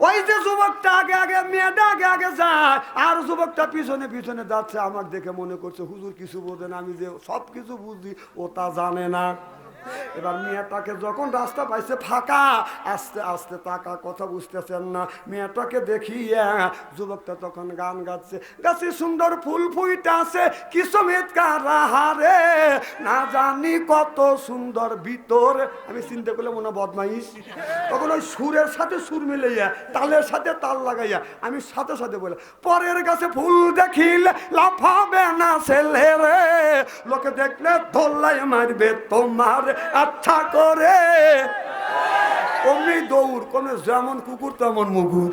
ওই যে যুবকটা আগে আগে, মেয়েটা আগে আগে যায়, আর যুবকটা পিছনে পিছনে যাচ্ছে আমার দেখে মনে করছে, হুজুর কিছু বোঝে না, আমি যে সব কিছু বুঝি, ও তা জানে না। এবার মেয়েটাকে যখন রাস্তা পাইছে ফাঁকা, আস্তে আস্তে তাকা কথা বুঝতেছেন না। মেয়েটাকে দেখিয়ে যুবকটা তখন গান গাচ্ছে, গাছে সুন্দর ফুল ফুইটা আছে কিছু হারে? না জানি কত সুন্দর ভিতর। আমি চিন্তা করলে মনে বদমাইশ। তখন ওই সুরের সাথে সুর মিলাইয়া, তালের সাথে তাল লাগাইয়া, আমি সাথে সাথে বলে পরের গাছে ফুল দেখিলে লাফাবে না ছেলে রে লোকে দেখলে ধরলাই মারবে তোমার আচ্ছা করে। অমনি দৌড় কোন যেমন কুকুর তেমন মুগুর।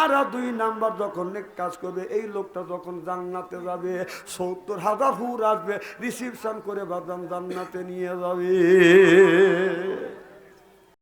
আর দুই নাম্বার যখন কাজ করবে, এই লোকটা যখন জান্নাতে যাবে, সত্তর হাজার হুর আসবে রিসিপশন করে বাদাম জান্নাতে নিয়ে যাবে।